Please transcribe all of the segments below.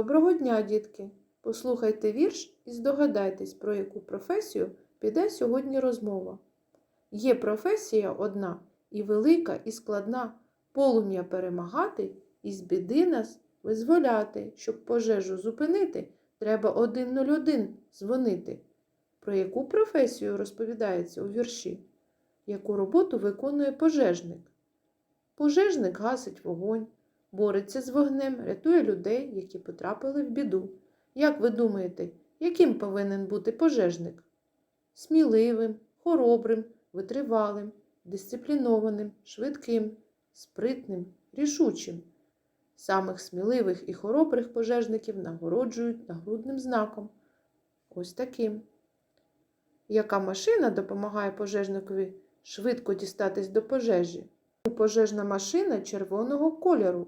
Доброго дня, дітки! Послухайте вірш і здогадайтесь, про яку професію піде сьогодні розмова. Є професія одна і велика, і складна полум'я перемагати і з біди нас визволяти. Щоб пожежу зупинити, треба 101 дзвонити. Про яку професію розповідається у вірші? Яку роботу виконує пожежник? Пожежник гасить вогонь, бореться з вогнем, рятує людей, які потрапили в біду. Як ви думаєте, яким повинен бути пожежник? Сміливим, хоробрим, витривалим, дисциплінованим, швидким, спритним, рішучим. Самих сміливих і хоробрих пожежників нагороджують нагрудним знаком. Ось таким. Яка машина допомагає пожежникові швидко дістатись до пожежі? Пожежна машина червоного кольору.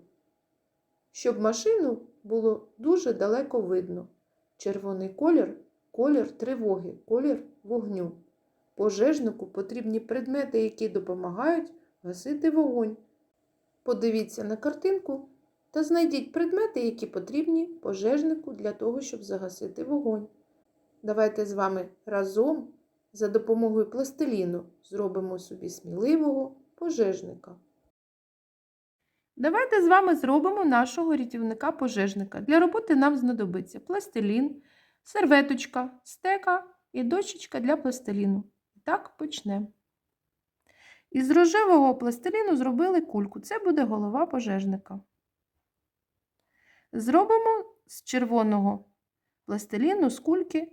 Щоб машину було дуже далеко видно. Червоний колір колір тривоги, колір вогню. Пожежнику потрібні предмети, які допомагають гасити вогонь. Подивіться на картинку та знайдіть предмети, які потрібні пожежнику для того, щоб загасити вогонь. Давайте з вами разом за допомогою пластиліну зробимо собі сміливого пожежника. Давайте з вами зробимо нашого рятівника-пожежника. Для роботи нам знадобиться пластилін, серветочка, стека і дощечка для пластиліну. І так почнемо. Із рожевого пластиліну зробили кульку. Це буде голова пожежника. Зробимо з червоного пластиліну з кульки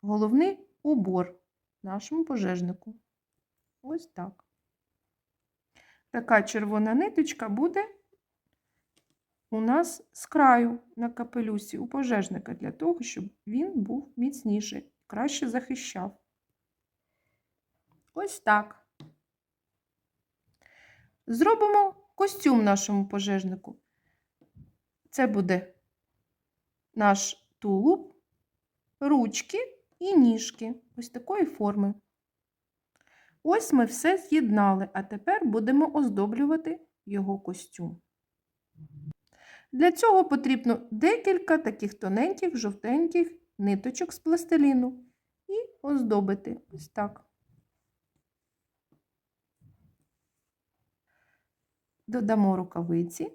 головний убор нашому пожежнику. Ось так. Така червона ниточка буде у нас з краю на капелюсі у пожежника для того, щоб він був міцніший, краще захищав. Ось так. Зробимо костюм нашому пожежнику. Це буде наш тулуб, ручки і ніжки ось такої форми. Ось ми все з'єднали, а тепер будемо оздоблювати його костюм. Для цього потрібно декілька таких тоненьких жовтеньких ниточок з пластиліну і оздобити ось так. Додамо рукавиці.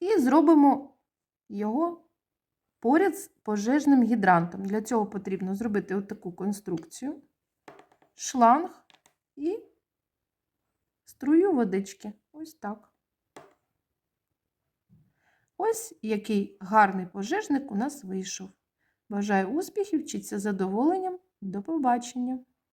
І зробимо його поряд з пожежним гідрантом. Для цього потрібно зробити отаку конструкцію, шланг і струю водички. Ось так. Ось який гарний пожежник у нас вийшов. Бажаю успіхів, вчіться задоволенням. До побачення!